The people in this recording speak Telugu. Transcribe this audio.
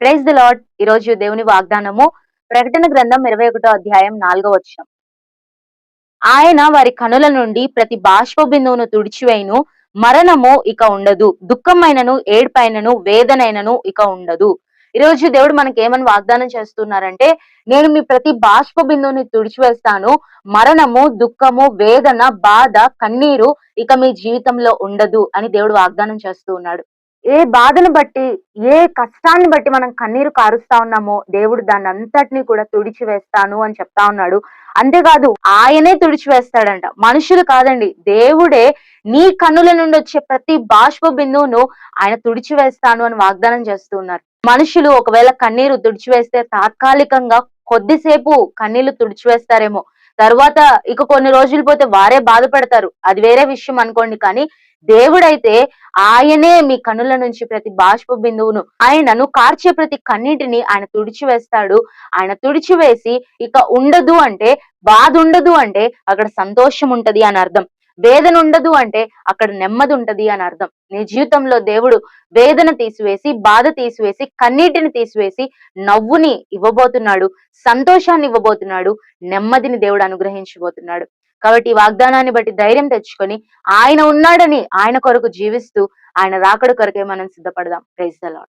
ప్రైజ్ ది లాడ్ ఈ రోజు దేవుని వాగ్దానము ప్రకటన గ్రంథం ఇరవై ఒకటో అధ్యాయం నాలుగో వచ్చిన ఆయన వారి కనుల నుండి ప్రతి బాష్ప బిందువును తుడిచివేయును మరణము ఇక ఉండదు దుఃఖమైనను ఏడ్పైనను వేదనైనను ఇక ఉండదు. ఈ రోజు దేవుడు మనకి ఏమని వాగ్దానం చేస్తున్నారంటే నేను మీ ప్రతి బాష్ప బిందువుని తుడిచివేస్తాను మరణము దుఃఖము వేదన బాధ కన్నీరు ఇక మీ జీవితంలో ఉండదు అని దేవుడు వాగ్దానం చేస్తూ ఉన్నాడు. ఏ బాధను బట్టి ఏ కష్టాన్ని బట్టి మనం కన్నీరు కారుస్తా ఉన్నామో దేవుడు దాన్ని అంతటిని కూడా తుడిచి వేస్తాను అని చెప్తా ఉన్నాడు. అంతేకాదు ఆయనే తుడిచివేస్తాడంట. మనుషులు కాదండి. దేవుడే నీ కన్నుల నుండి వచ్చే ప్రతి బాష్ప బిందువును ఆయన తుడిచివేస్తాను అని వాగ్దానం చేస్తూ ఉన్నారు. మనుషులు ఒకవేళ కన్నీరు తుడిచివేస్తే తాత్కాలికంగా కొద్దిసేపు కన్నీళ్ళు తుడిచివేస్తారేమో. తర్వాత ఇక కొన్ని రోజులు పోతే వారే బాధపడతారు. అది వేరే విషయం అనుకోండి కానీ దేవుడైతే ఆయనే మీ కనుల నుంచి ప్రతి బాష్ప బిందువును ఆయనను కార్చే ప్రతి కన్నిటిని ఆయన తుడిచివేస్తాడు. ఆయన తుడిచివేసి ఇక ఉండదు అంటే బాధ ఉండదు అంటే అక్కడ సంతోషం ఉంటది అని అర్థం. వేదన ఉండదు అంటే అక్కడ నెమ్మది ఉంటది అని అర్థం. నీ జీవితంలో దేవుడు వేదన తీసివేసి బాధ తీసివేసి కన్నీటిని తీసివేసి నవ్వుని ఇవ్వబోతున్నాడు సంతోషాన్ని ఇవ్వబోతున్నాడు నెమ్మదిని దేవుడు అనుగ్రహించబోతున్నాడు. కాబట్టి వాగ్దానాన్ని బట్టి ధైర్యం తెచ్చుకొని ఆయన ఉన్నాడని ఆయన కొరకు జీవిస్తూ ఆయన రాకడ కొరకే మనం సిద్ధపడదాం. Praise the lord